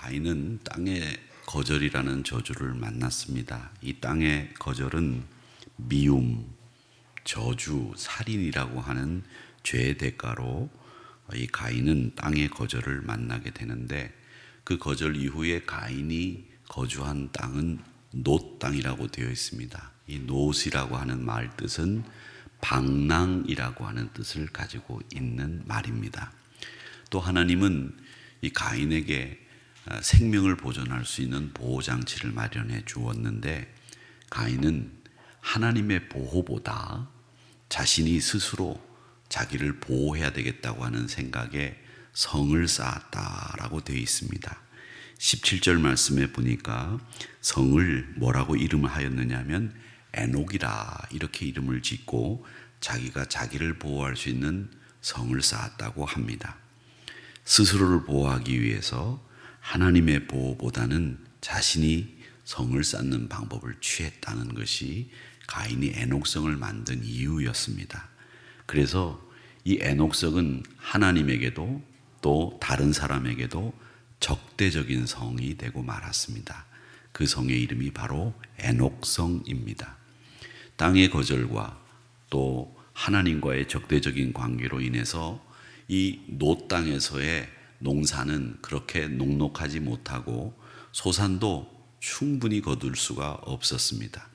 가인은 땅의 거절이라는 저주를 만났습니다. 이 땅의 거절은 미움, 저주, 살인이라고 하는 죄의 대가로 이 가인은 땅의 거절을 만나게 되는데 그 거절 이후에 가인이 거주한 땅은 노 땅이라고 되어 있습니다. 이 노시라고 하는 말 뜻은 방랑이라고 하는 뜻을 가지고 있는 말입니다. 또 하나님은 이 가인에게 아, 생명을 보존할 수 있는 보호 장치를 마련해 주었는데 가인은 하나님의 보호보다 자신이 스스로 자기를 보호해야 되겠다고 하는 생각에 성을 쌓았다라고 되어 있습니다. 17절 말씀에 보니까 성을 뭐라고 이름을 하였느냐면 에녹이라 이렇게 이름을 짓고 자기가 자기를 보호할 수 있는 성을 쌓았다고 합니다. 스스로를 보호하기 위해서 하나님의 보호보다는 자신이 성을 쌓는 방법을 취했다는 것이 가인이 에녹성을 만든 이유였습니다. 그래서 이 에녹성은 하나님에게도 또 다른 사람에게도 적대적인 성이 되고 말았습니다. 그 성의 이름이 바로 에녹성입니다. 땅의 거절과 또 하나님과의 적대적인 관계로 인해서 이 노 땅에서의 농사는 그렇게 녹록하지 못하고 소산도 충분히 거둘 수가 없었습니다.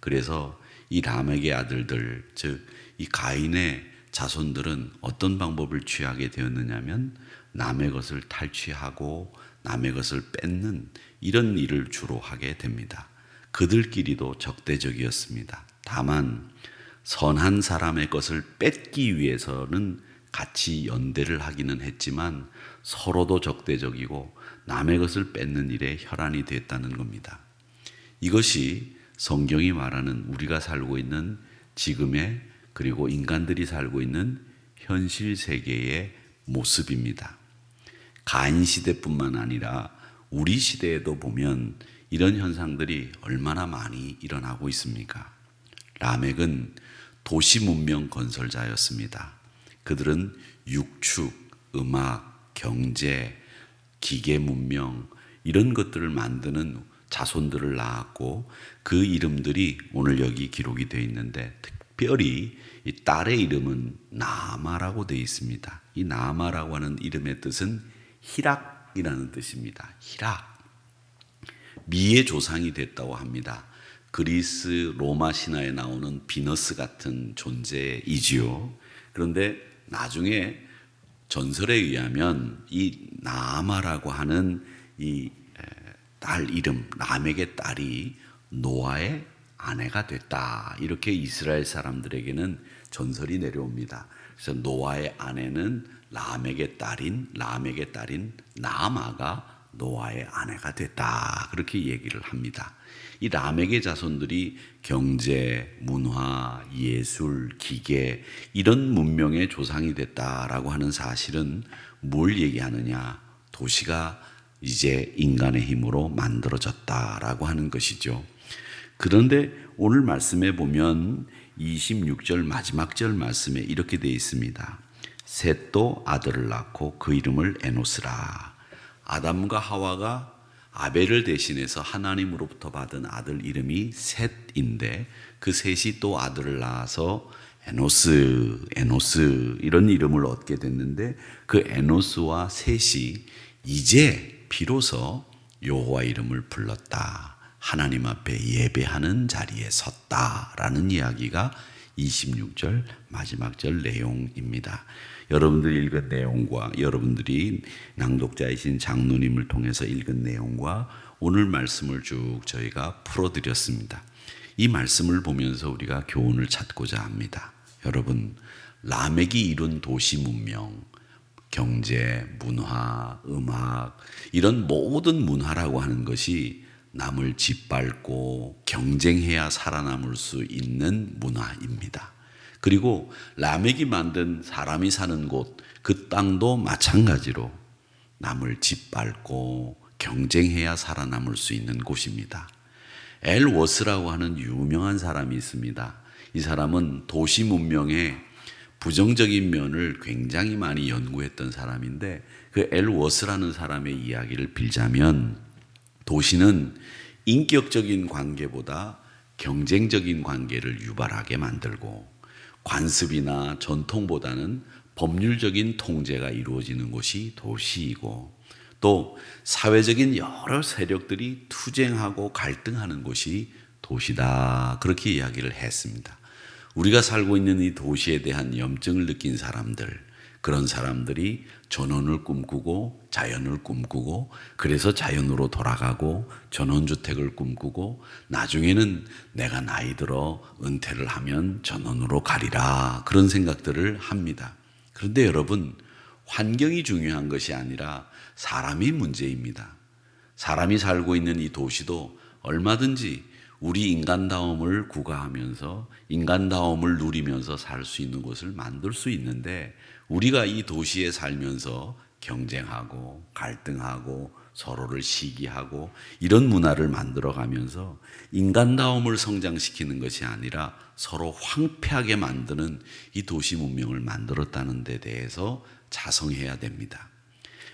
그래서 이 람에게 아들들, 즉 이 가인의 자손들은 어떤 방법을 취하게 되었느냐면 남의 것을 탈취하고 남의 것을 뺏는 이런 일을 주로 하게 됩니다. 그들끼리도 적대적이었습니다. 다만 선한 사람의 것을 뺏기 위해서는 같이 연대를 하기는 했지만 서로도 적대적이고 남의 것을 뺏는 일에 혈안이 됐다는 겁니다. 이것이 성경이 말하는 우리가 살고 있는 지금의 그리고 인간들이 살고 있는 현실 세계의 모습입니다. 가인 시대뿐만 아니라 우리 시대에도 보면 이런 현상들이 얼마나 많이 일어나고 있습니까? 라멕은 도시 문명 건설자였습니다. 그들은 육축, 음악, 경제, 기계 문명 이런 것들을 만드는 자손들을 낳았고 그 이름들이 오늘 여기 기록이 되어 있는데 특별히 이 딸의 이름은 나마라고 되어 있습니다. 이 나마라고 하는 이름의 뜻은 희락이라는 뜻입니다. 희락. 미의 조상이 됐다고 합니다. 그리스 로마 신화에 나오는 비너스 같은 존재이지요. 그런데 나중에 전설에 의하면 이 나마라고 하는 이 딸 이름 남에게 딸이 노아의 아내가 됐다. 이렇게 이스라엘 사람들에게는 전설이 내려옵니다. 그래서 노아의 아내는 람에게 딸인 람에게 딸인 나마가 노아의 아내가 됐다. 그렇게 얘기를 합니다. 이 람에게 자손들이 경제, 문화, 예술, 기계 이런 문명의 조상이 됐다라고 하는 사실은 뭘 얘기하느냐? 도시가 이제 인간의 힘으로 만들어졌다라고 하는 것이죠. 그런데 오늘 말씀에 보면 26절 마지막 절 말씀에 이렇게 되어 있습니다. 셋도 아들을 낳고 그 이름을 에노스라. 아담과 하와가 아벨을 대신해서 하나님으로부터 받은 아들 이름이 셋인데 그 셋이 또 아들을 낳아서 에노스, 에노스 이런 이름을 얻게 됐는데 그 에노스와 셋이 이제 비로소 여호와 이름을 불렀다. 하나님 앞에 예배하는 자리에 섰다라는 이야기가 26절 마지막 절 내용입니다. 여러분들이 읽은 내용과 여러분들이 낭독자이신 장로님을 통해서 읽은 내용과 오늘 말씀을 쭉 저희가 풀어드렸습니다. 이 말씀을 보면서 우리가 교훈을 찾고자 합니다. 여러분, 라멕이 이룬 도시 문명, 경제, 문화, 음악, 이런 모든 문화라고 하는 것이 남을 짓밟고 경쟁해야 살아남을 수 있는 문화입니다. 그리고 라멕이 만든 사람이 사는 곳, 그 땅도 마찬가지로 남을 짓밟고 경쟁해야 살아남을 수 있는 곳입니다. 엘 워스라고 하는 유명한 사람이 있습니다. 이 사람은 도시 문명의 부정적인 면을 굉장히 많이 연구했던 사람인데 그 엘 워스라는 사람의 이야기를 빌자면 도시는 인격적인 관계보다 경쟁적인 관계를 유발하게 만들고 관습이나 전통보다는 법률적인 통제가 이루어지는 곳이 도시이고 또 사회적인 여러 세력들이 투쟁하고 갈등하는 곳이 도시다. 그렇게 이야기를 했습니다. 우리가 살고 있는 이 도시에 대한 염증을 느낀 사람들, 그런 사람들이 전원을 꿈꾸고 자연을 꿈꾸고 그래서 자연으로 돌아가고 전원주택을 꿈꾸고 나중에는 내가 나이 들어 은퇴를 하면 전원으로 가리라 그런 생각들을 합니다. 그런데 여러분 환경이 중요한 것이 아니라 사람이 문제입니다. 사람이 살고 있는 이 도시도 얼마든지 우리 인간다움을 구가하면서 인간다움을 누리면서 살 수 있는 곳을 만들 수 있는데 우리가 이 도시에 살면서 경쟁하고 갈등하고 서로를 시기하고 이런 문화를 만들어 가면서 인간다움을 성장시키는 것이 아니라 서로 황폐하게 만드는 이 도시 문명을 만들었다는 데 대해서 자성해야 됩니다.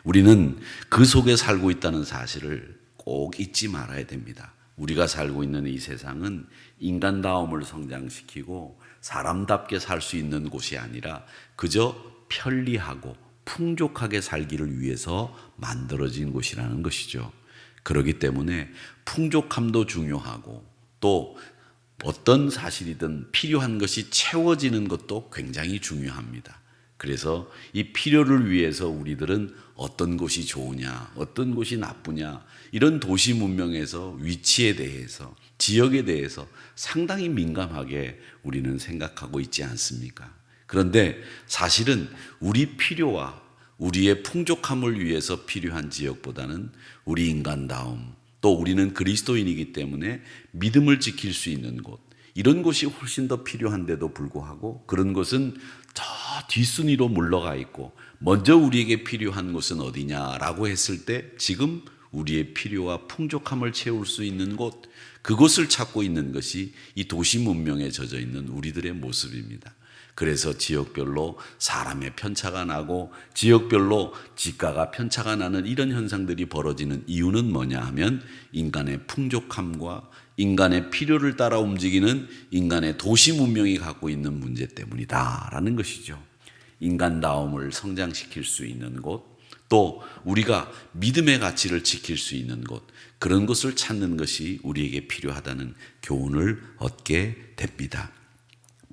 우리는 그 속에 살고 있다는 사실을 꼭 잊지 말아야 됩니다. 우리가 살고 있는 이 세상은 인간다움을 성장시키고 사람답게 살 수 있는 곳이 아니라 그저 편리하고 풍족하게 살기를 위해서 만들어진 곳이라는 것이죠. 그렇기 때문에 풍족함도 중요하고 또 어떤 사실이든 필요한 것이 채워지는 것도 굉장히 중요합니다. 그래서 이 필요를 위해서 우리들은 어떤 곳이 좋으냐, 어떤 곳이 나쁘냐, 이런 도시 문명에서 위치에 대해서, 지역에 대해서 상당히 민감하게 우리는 생각하고 있지 않습니까? 그런데 사실은 우리 필요와 우리의 풍족함을 위해서 필요한 지역보다는 우리 인간다움, 또 우리는 그리스도인이기 때문에 믿음을 지킬 수 있는 곳, 이런 곳이 훨씬 더 필요한데도 불구하고 그런 것은 저 뒷순위로 물러가 있고 먼저 우리에게 필요한 곳은 어디냐라고 했을 때 지금 우리의 필요와 풍족함을 채울 수 있는 곳 그곳을 찾고 있는 것이 이 도시 문명에 젖어 있는 우리들의 모습입니다. 그래서 지역별로 사람의 편차가 나고 지역별로 지가가 편차가 나는 이런 현상들이 벌어지는 이유는 뭐냐 하면 인간의 풍족함과 인간의 필요를 따라 움직이는 인간의 도시 문명이 갖고 있는 문제 때문이다라는 것이죠. 인간다움을 성장시킬 수 있는 곳, 또 우리가 믿음의 가치를 지킬 수 있는 곳, 그런 것을 찾는 것이 우리에게 필요하다는 교훈을 얻게 됩니다.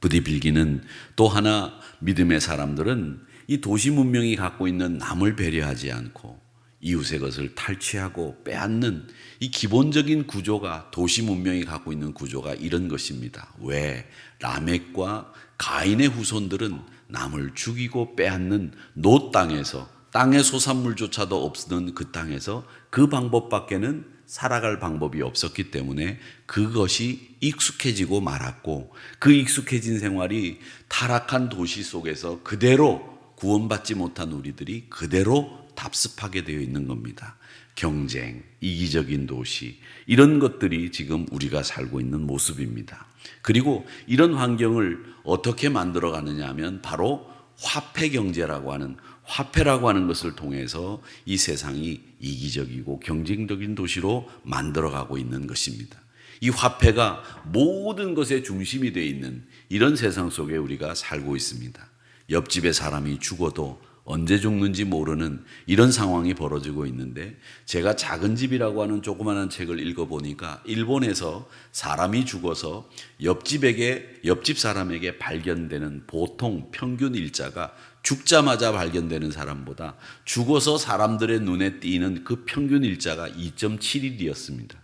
부디 빌기는 또 하나 믿음의 사람들은 이 도시 문명이 갖고 있는 남을 배려하지 않고 이웃의 것을 탈취하고 빼앗는 이 기본적인 구조가 도시 문명이 갖고 있는 구조가 이런 것입니다. 왜 라멕과 가인의 후손들은 남을 죽이고 빼앗는 노 땅에서 땅의 소산물조차도 없는 그 땅에서 그 방법밖에는 살아갈 방법이 없었기 때문에 그것이 익숙해지고 말았고 그 익숙해진 생활이 타락한 도시 속에서 그대로 구원받지 못한 우리들이 그대로 답습하게 되어 있는 겁니다. 경쟁, 이기적인 도시, 이런 것들이 지금 우리가 살고 있는 모습입니다. 그리고 이런 환경을 어떻게 만들어 가느냐 하면 바로 화폐 경제라고 하는 화폐라고 하는 것을 통해서 이 세상이 이기적이고 경쟁적인 도시로 만들어가고 있는 것입니다. 이 화폐가 모든 것의 중심이 되어 있는 이런 세상 속에 우리가 살고 있습니다. 옆집에 사람이 죽어도 언제 죽는지 모르는 이런 상황이 벌어지고 있는데 제가 작은 집이라고 하는 조그마한 책을 읽어보니까 일본에서 사람이 죽어서 옆집에게 옆집 사람에게 발견되는 보통 평균 일자가 죽자마자 발견되는 사람보다 죽어서 사람들의 눈에 띄는 그 평균 일자가 2.7일이었습니다.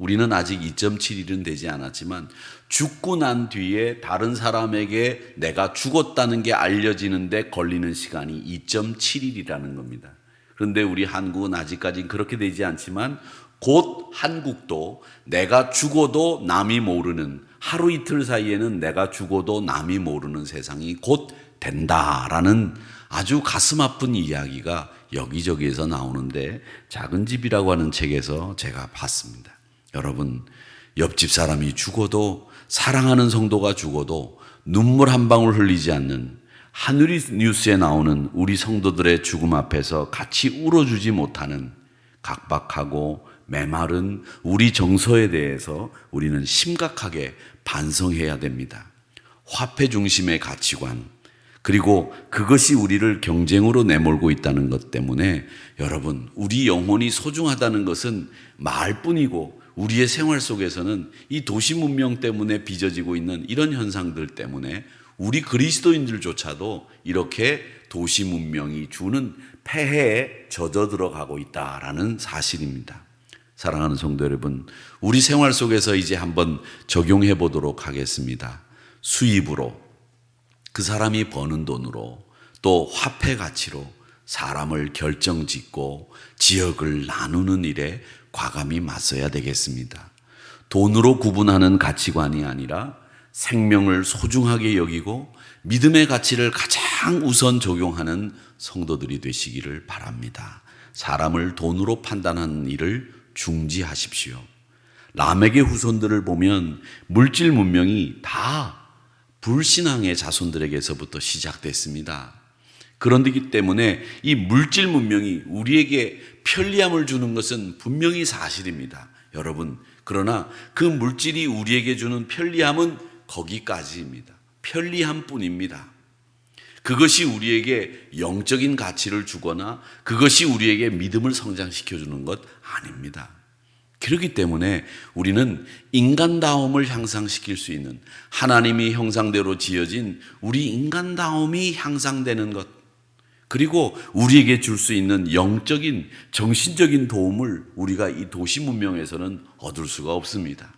우리는 아직 2.7일은 되지 않았지만 죽고 난 뒤에 다른 사람에게 내가 죽었다는 게 알려지는데 걸리는 시간이 2.7일이라는 겁니다. 그런데 우리 한국은 아직까지 그렇게 되지 않지만 곧 한국도 내가 죽어도 남이 모르는 하루 이틀 사이에는 내가 죽어도 남이 모르는 세상이 곧 된다라는 아주 가슴 아픈 이야기가 여기저기에서 나오는데 작은 집이라고 하는 책에서 제가 봤습니다. 여러분, 옆집 사람이 죽어도 사랑하는 성도가 죽어도 눈물 한 방울 흘리지 않는 하늘이 뉴스에 나오는 우리 성도들의 죽음 앞에서 같이 울어주지 못하는 각박하고 메마른 우리 정서에 대해서 우리는 심각하게 반성해야 됩니다. 화폐 중심의 가치관, 그리고 그것이 우리를 경쟁으로 내몰고 있다는 것 때문에 여러분, 우리 영혼이 소중하다는 것은 말뿐이고 우리의 생활 속에서는 이 도시 문명 때문에 빚어지고 있는 이런 현상들 때문에 우리 그리스도인들조차도 이렇게 도시 문명이 주는 폐해에 젖어 들어가고 있다라는 사실입니다. 사랑하는 성도 여러분, 우리 생활 속에서 이제 한번 적용해 보도록 하겠습니다. 수입으로 그 사람이 버는 돈으로 또 화폐 가치로 사람을 결정 짓고 지역을 나누는 일에 과감히 맞서야 되겠습니다. 돈으로 구분하는 가치관이 아니라 생명을 소중하게 여기고 믿음의 가치를 가장 우선 적용하는 성도들이 되시기를 바랍니다. 사람을 돈으로 판단하는 일을 중지하십시오. 라멕의 후손들을 보면 물질 문명이 다 불신앙의 자손들에게서부터 시작됐습니다. 그런데기 때문에 이 물질 문명이 우리에게 편리함을 주는 것은 분명히 사실입니다. 여러분, 그러나 그 물질이 우리에게 주는 편리함은 거기까지입니다. 편리함 뿐입니다. 그것이 우리에게 영적인 가치를 주거나 그것이 우리에게 믿음을 성장시켜 주는 것 아닙니다. 그렇기 때문에 우리는 인간다움을 향상시킬 수 있는 하나님이 형상대로 지어진 우리 인간다움이 향상되는 것 그리고 우리에게 줄 수 있는 영적인 정신적인 도움을 우리가 이 도시 문명에서는 얻을 수가 없습니다.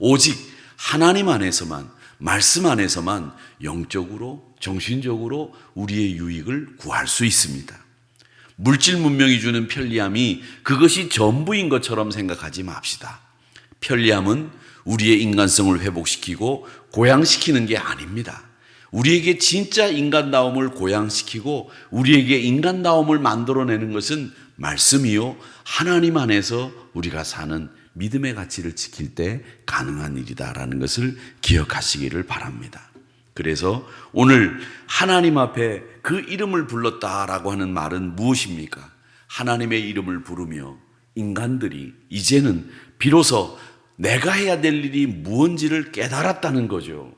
오직 하나님 안에서만 말씀 안에서만 영적으로 정신적으로 우리의 유익을 구할 수 있습니다. 물질 문명이 주는 편리함이 그것이 전부인 것처럼 생각하지 맙시다. 편리함은 우리의 인간성을 회복시키고 고양시키는 게 아닙니다. 우리에게 진짜 인간다움을 고양시키고 우리에게 인간다움을 만들어내는 것은 말씀이요. 하나님 안에서 우리가 사는 믿음의 가치를 지킬 때 가능한 일이다라는 것을 기억하시기를 바랍니다. 그래서 오늘 하나님 앞에 그 이름을 불렀다라고 하는 말은 무엇입니까? 하나님의 이름을 부르며 인간들이 이제는 비로소 내가 해야 될 일이 무언지를 깨달았다는 거죠.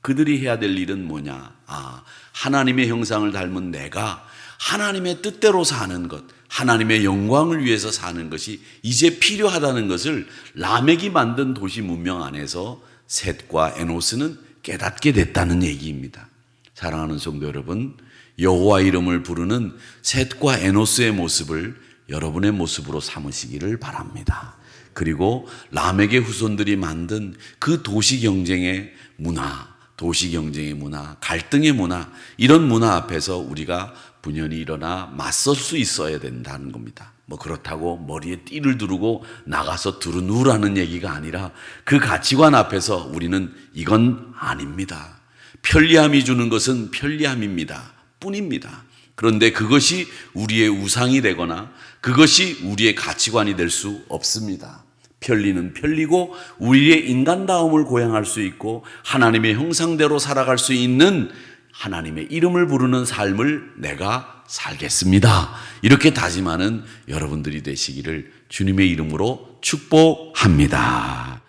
그들이 해야 될 일은 뭐냐? 아, 하나님의 형상을 닮은 내가 하나님의 뜻대로 사는 것, 하나님의 영광을 위해서 사는 것이 이제 필요하다는 것을 라멕이 만든 도시 문명 안에서 셋과 에노스는 깨닫게 됐다는 얘기입니다. 사랑하는 성도 여러분, 여호와 이름을 부르는 셋과 에노스의 모습을 여러분의 모습으로 삼으시기를 바랍니다. 그리고 라멕의 후손들이 만든 그 도시 경쟁의 문화, 도시 경쟁의 문화, 갈등의 문화, 이런 문화 앞에서 우리가 분연히 일어나 맞설 수 있어야 된다는 겁니다. 뭐 그렇다고 머리에 띠를 두르고 나가서 두루누라는 얘기가 아니라 그 가치관 앞에서 우리는 이건 아닙니다. 편리함이 주는 것은 편리함입니다. 뿐입니다. 그런데 그것이 우리의 우상이 되거나 그것이 우리의 가치관이 될 수 없습니다. 편리는 편리고 우리의 인간다움을 고양할 수 있고 하나님의 형상대로 살아갈 수 있는 하나님의 이름을 부르는 삶을 내가 살겠습니다. 이렇게 다짐하는 여러분들이 되시기를 주님의 이름으로 축복합니다.